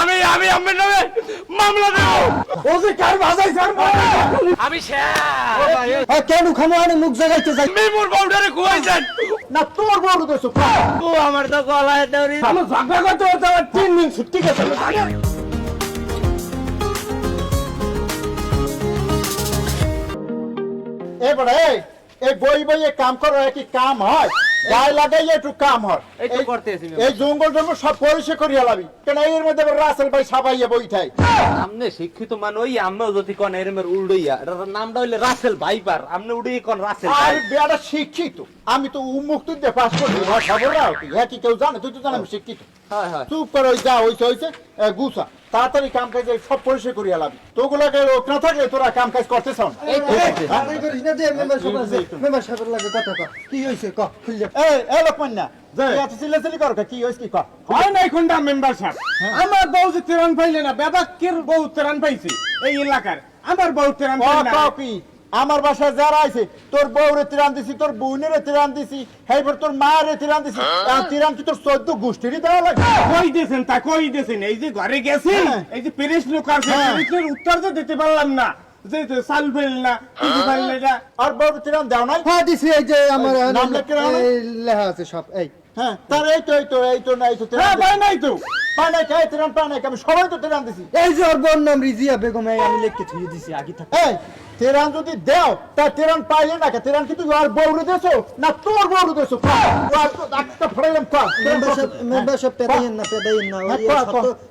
আমি আমি আমার নামে মামলা দেব। ও যে কার ভাষায় স্যার আমি শেষ। কেন খামো আনে মুখ জাগাইতে যাই? মেমুর বাউন্ডারি খুয়াইছেন। না তোর বড় ও আমার তো গলায় দড়ি। আমি ঝগড়া করতে করতে আমার তিন দিন ছুটি গেছে। এবারে এই, বই বইয়ে কাম করা কি কাম হয়? একটু কাম হয়। এই জঙ্গল জঙ্গল সব পরিষ্কার করিয়া লাবি। কেন এর মধ্যে রাসেল ভাই সাবাইয়া বইঠাই আমনে শিক্ষিত মান ওই আমনে যদি কোন এরমের উল্ডইয়া এটার নামটা হইলে রাসেল ভাইপার আমনে উড়ি কোন রাসেল আর ভাই বেড়া শিক্ষিত। আমি তো উন্মুক্ত দিয়ে পাস করছি খবর রাও কি হ্যাঁ কি কেউ জানে? তুই তো জান আমি শিক্ষিত। হয় হয়। চুপ করে যা হইছে হইছে গুছা। তাড়াতাড়ি কাম কাজ সব পরিষ্কার করিয়া লাবি। তোগুলাকে লোক না থাকলে তোরা কাম কাজ করতে চাও না। হ্যাঁ? কি হয়েছে ক খুললে এই এই লোকমান না হয়। মেম্বার সাহেব। আমার বউ যে তেরান পাইলে না বেবাকের বউ তেরান পাইছে এই এলাকার। আমার বউ তেরান না। আমার বাসায় যারা আছে তোর বউরে তিরান দিছি তোর বোনের তিরান দিছি হেবার তোর মায়ের তিরান দিছি আর তিরান কি তোর চোদ্দ গোষ্ঠীরই দেওয়া লাগে কই দিয়েছেন তা কই দিয়েছেন এই যে ঘরে গেছেন হ্যাঁ। এই যে পেরেশ লোক আছে হ্যাঁ। উত্তর তো দিতে পারলাম না যে যে ফেল না কিছু ফেললে না। আর বউর তিরান দেও নাই? হ্যাঁ দিছি এই যে আমার নাম লেখকে রাখো না? এই লেখা আছে সব এই। হ্যাঁ। তার এই তো এই তো এই তো নাই তো হ্যাঁ ভাই নাই তো। তিরান নাই আমি সবাই তো তিরান দিছি। এই যে ওর নাম রিজিয়া বেগম এই আমি দিছি আগে থাক। এই তিরান যদি দেও তা তিরান পাইলে না তিরান কিন্তু আর বউরে দেছো না তোর বউরে দেছো একটা ফড়াইলাম মেম্বারশিপ পেদাইন না পেদাইন না হ্যাঁ,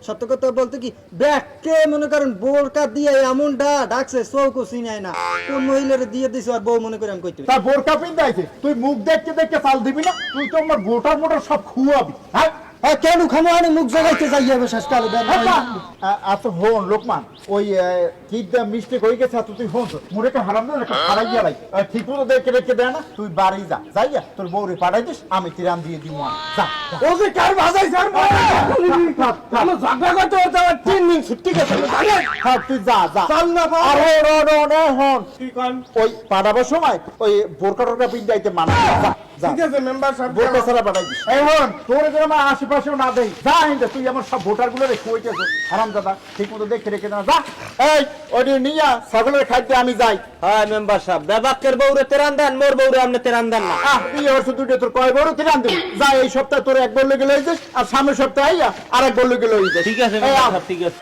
সত্য কথা বলতে কি ব্যাগকে মনে করেন বোরকা দিয়ে এমনটা ডাকছে চৌকো চিনায় না। কোন মহিলারে দিয়ে দিছে আর বউ মনে করে আমি কইতে তা বোরকা পিন্দাইছে তুই মুখ দেখতে দেখতে চাল দিবি না তুই তো আমার গোটার মোটার সব খুয়াবি হ্যাঁ? কেন খামো আনে মুখ জাগাইতে যাই হবে শেষ কালে আচ্ছা হন লোকমান ওই মিস্টেক হয়ে গেছে তুই হন মুরে কে হারাম না হারাই গেলাই ঠিক মতো দেখে দেয় না তুই বাড়ি যা যাইয়া তোর বউরে পাঠাই দিস আমি তিরান দিয়ে দিব যা। ও যে কার ভাষায় স্যার আমি ঝগড়া করতে করতে তিন দিন ছুটি গেছে। হ্যাঁ, তুই যা যা। চল না। আর হন হন। হন কন? ওই পাঠাবার সময় ওই বোরকা টোরকা পিন্দাইতে মানা। যা যা। ঠিক আছে মেম্বার সাহেব বোরকা ছাড়া পাঠাই দিস। এই তোর যেন আমার আশেপাশেও না দেই। যা হিন্দে তুই আমার সব ভোটারগুলো রেখে হইতেছে হারাম দাদা ঠিক মতো দেখে রেখে না যা। এই ওটি নিয়া ছাগলের খাদ্যে আমি যাই। হ্যাঁ মেম্বার সাহেব। বেবাকের বউরে তেরান দেন মোর বউরে তেরান দেন না। আহ তুই এবার শুধু তোর কয় বড় তিরান দিবি? যা এই সপ্তাহে তোর এক বললে গেলে আর সামনের সপ্তাহে আইয়া আর এক বললে গেলে ঠিক আছে ঠিক আছে।